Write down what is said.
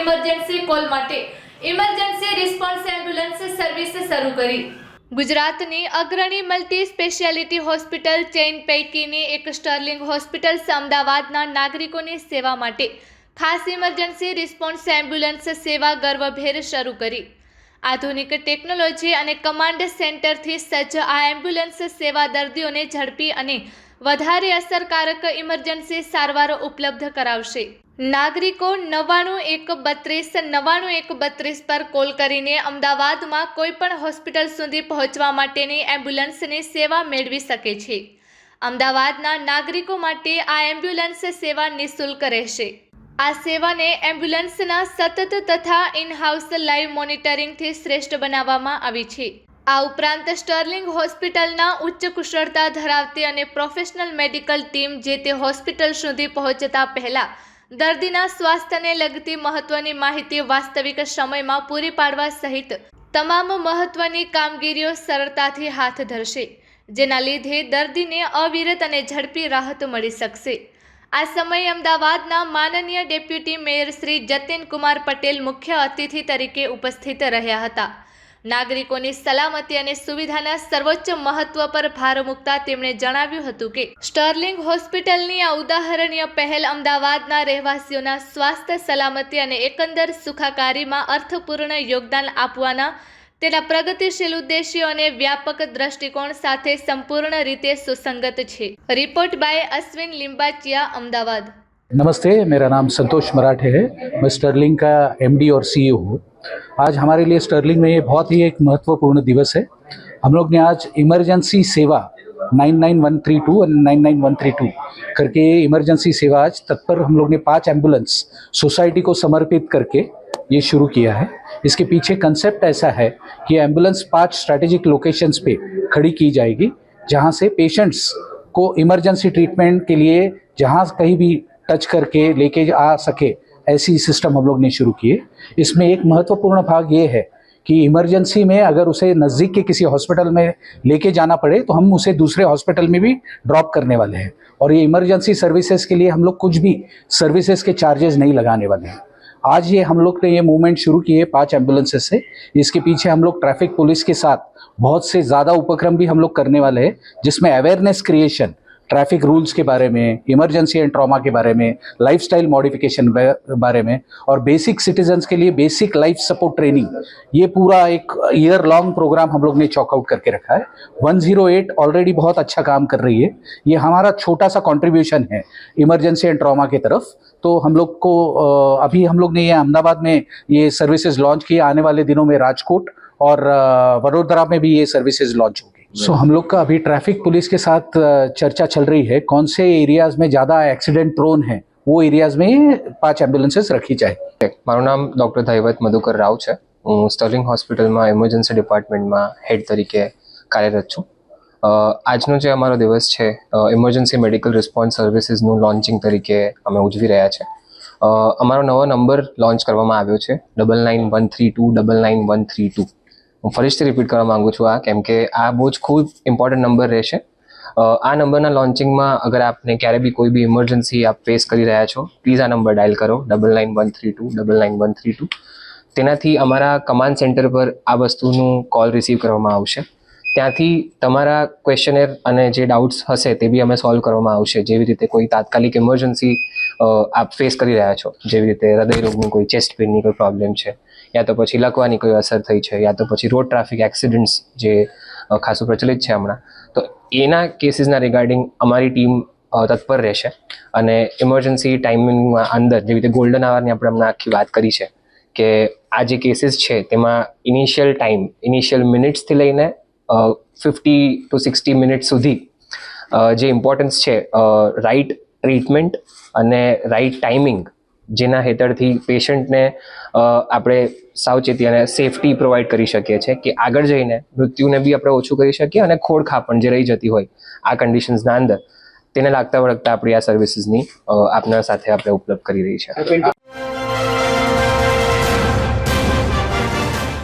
Emergency call માટે emergency response ambulance service શરૂ કરી. ગુજરાતની અગ્રણી મલ્ટી સ્પેશિયાલિટી હોસ્પિટલ ચેઇન પૈકીની એક સ્ટર્લિંગ હોસ્પિટલ અમદાવાદના નાગરિકોની સેવા માટે ખાસ ઇમરજન્સી રિસ્પોન્સ એમ્બ્યુલન્સ સેવા ગર્વભેર શરૂ કરી. આધુનિક ટેકનોલોજી અને કમાન્ડ સેન્ટરથી સજ્જ આ એમ્બ્યુલન્સ સેવા દર્દીઓને ઝડપી અને વધારે અસરકારક ઇમરજન્સી સારવાર ઉપલબ્ધ કરાવશે. નાગરિકો નવ્વાણું એક બત્રીસ, નવ્વાણું એક બત્રીસ પર કોલ કરીને અમદાવાદમાં કોઈપણ હોસ્પિટલ સુધી પહોંચવા માટેની એમ્બ્યુલન્સની સેવા મેળવી શકે છે. અમદાવાદના નાગરિકો માટે આ એમ્બ્યુલન્સ સેવા નિઃશુલ્ક રહેશે. આ સેવાને એમ્બ્યુલન્સના સતત તથા ઇન હાઉસ લાઈવ મોનિટરિંગથી શ્રેષ્ઠ બનાવવામાં આવી છે. આ ઉપરાંત સ્ટર્લિંગ હોસ્પિટલના ઉચ્ચ કુશળતા ધરાવતી અને પ્રોફેશનલ મેડિકલ ટીમ જે તે હોસ્પિટલ સુધી પહોંચતા પહેલા દર્દીના સ્વાસ્થ્યને લગતી મહત્વની માહિતી વાસ્તવિક સમયમાં પૂરી પાડવા સહિત તમામ મહત્વની કામગીરીઓ સરળતાથી હાથ ધરશે, જેના લીધે દર્દીને અવિરત અને ઝડપી રાહત મળી શકશે. આ સમયે અમદાવાદના માનનીય ડેપ્યુટી મેયર શ્રી જતીન કુમાર પટેલ મુખ્ય અતિથિ તરીકે ઉપસ્થિત રહ્યા હતા. નાગરિકોની સલામતી અને સુવિધાના સર્વોચ્ચ મહત્વ પર ભાર મૂકતા તેમણે જણાવ્યું હતું કે સ્ટર્લિંગ હોસ્પિટલની આ ઉદાહરણીય પહેલ અમદાવાદના રહેવાસીઓના સ્વાસ્થ્ય, સલામતી અને એકંદર સુખાકારીમાં અર્થપૂર્ણ યોગદાન આપવાના તેના પ્રગતિશીલ ઉદ્દેશ્યો અને વ્યાપક દ્રષ્ટિકોણ સાથે સંપૂર્ણ રીતે સુસંગત છે. Report by Ashwin Limbachiya, Ahmedabad. नमस्ते, मेरा नाम संतोष मराठे है। मैं स्टर्लिंग का एमडी और सीईओ हूँ। आज हमारे लिए स्टर्लिंग में ये बहुत ही एक महत्वपूर्ण दिवस है। हम लोग ने आज इमरजेंसी सेवा 99132 और 99132 करके इमरजेंसी सेवा आज तत्पर हम लोग ने पाँच एंबुलेंस सोसाइटी को समर्पित करके ये शुरू किया है। इसके पीछे कंसेप्ट ऐसा है कि एंबुलेंस पाँच स्ट्रैटेजिक लोकेशंस पे खड़ी की जाएगी, जहाँ से पेशेंट्स को इमरजेंसी ट्रीटमेंट के लिए जहाँ कहीं भी टच करके लेके आ सके, ऐसी सिस्टम हम लोग ने शुरू किए इसमें एक महत्वपूर्ण भाग ये है कि इमरजेंसी में अगर उसे नज़दीक के किसी हॉस्पिटल में लेके जाना पड़े तो हम उसे दूसरे हॉस्पिटल में भी ड्रॉप करने वाले हैं। और ये इमरजेंसी सर्विसेज़ के लिए हम लोग कुछ भी सर्विसेज़ के चार्जेस नहीं लगाने वाले हैं। आज ये हम लोग ने ये मूवमेंट शुरू किए पाँच एम्बुलेंसेज से। इसके पीछे हम लोग ट्रैफ़िक पुलिस के साथ बहुत से ज़्यादा उपक्रम भी हम लोग करने वाले हैं, जिसमें अवेयरनेस क्रिएशन ट्रैफ़िक रूल्स के बारे में, इमरजेंसी एंड ट्रॉमा के बारे में, लाइफस्टाइल मॉडिफिकेशन बारे में और बेसिक सिटीजन्स के लिए बेसिक लाइफ सपोर्ट ट्रेनिंग, ये पूरा एक ईयर लॉन्ग प्रोग्राम हम लोग ने चॉकआउट करके रखा है। 108 ऑलरेडी बहुत अच्छा काम कर रही है। ये हमारा छोटा सा कॉन्ट्रीब्यूशन है इमरजेंसी एंड ट्रॉमा की तरफ़। तो हम लोग को अभी हम लोग ने ये अहमदाबाद में ये सर्विसेज़ लॉन्च किए। आने वाले दिनों में राजकोट और वडोदरा में भी ये सर्विसेज़ लॉन्च होगी। सो हम लोग का अभी ट्रैफिक पुलिस के साथ अ, चर्चा चल रही है कौन से एरियाज में ज़्यादा एक्सीडेंट प्रोन है वो एरियाज में पांच एम्बुलेंसेस रखी जाए મારું નામ ડૉક્ટર ધૈવત મધુકર રાવ છે હું સ્ટર્લિંગ હોસ્પિટલમાં ઇમરજન્સી ડિપાર્ટમેન્ટમાં હેડ તરીકે કાર્યરત છું અ, આજનો જે અમારો દિવસ છે ઇમરજન્સી મેડિકલ રિસ્પોન્સ સર્વિસીસનું લોન્ચિંગ તરીકે અમે ઉજવી રહ્યા છે અ, અમારો નવો નંબર લોન્ચ કરવામાં આવ્યો છે double nine one three two double nine one three two હું ફરીથી રિપીટ કરવા માંગુ છું આ, કેમ કે આ બહુ જ ખૂબ ઇમ્પોર્ટન્ટ નંબર રહેશે. આ નંબરના લોન્ચિંગમાં અગર આપને ક્યારે બી કોઈ બી ઇમરજન્સી આપ ફેસ કરી રહ્યા છો પ્લીઝ આ નંબર ડાયલ કરો double nine one three two double nine one three two તેનાથી અમારા કમાન્ડ સેન્ટર પર આ વસ્તુનું કોલ રિસીવ કરવામાં આવશે. ત્યાંથી તમારા ક્વેશ્ચનેર અને જે ડાઉટ્સ હશે તે બી અમે સોલ્વ કરવામાં આવશે. જેવી રીતે કોઈ તાત્કાલિક ઇમરજન્સી આપ ફેસ કરી રહ્યા છો, જેવી રીતે હૃદય રોગની કોઈ ચેસ્ટ પેનની કોઈ પ્રોબ્લેમ છે યા તો પછી લકવાની કોઈ અસર થઈ છે, યા તો પછી રોડ ટ્રાફિક એક્સિડન્ટ્સ જે ખાસું પ્રચલિત છે હમણાં. તો એના કેસીસના રિગાર્ડિંગ અમારી ટીમ તત્પર રહેશે અને ઇમરજન્સી ટાઈમિંગમાં અંદર જેવી રીતે ગોલ્ડન આવરની આપણે હમણાં આખી વાત કરી છે કે આ જે કેસીસ છે તેમાં ઇનિશિયલ ટાઈમ ઇનિશિયલ મિનિટ્સથી લઈને ફિફ્ટી ટુ સિક્સટી મિનિટ સુધી જે ઇમ્પોર્ટન્સ છે રાઈટ ટ્રીટમેન્ટ અને રાઈટ ટાઈમિંગ જેના હેઠળથી પેશન્ટને આપણે સાવચેતી અને સેફટી પ્રોવાઈડ કરી શકીએ છીએ કે આગળ જઈને મૃત્યુને બી આપણે ઓછું કરી શકીએ અને ખોડખાપણ જે રહી જતી હોય આ કન્ડિશન્સના અંદર, તેને લાગતા વળગતા આપણી આ સર્વિસીસની આપના સાથે આપણે ઉપલબ્ધ કરી રહી છે.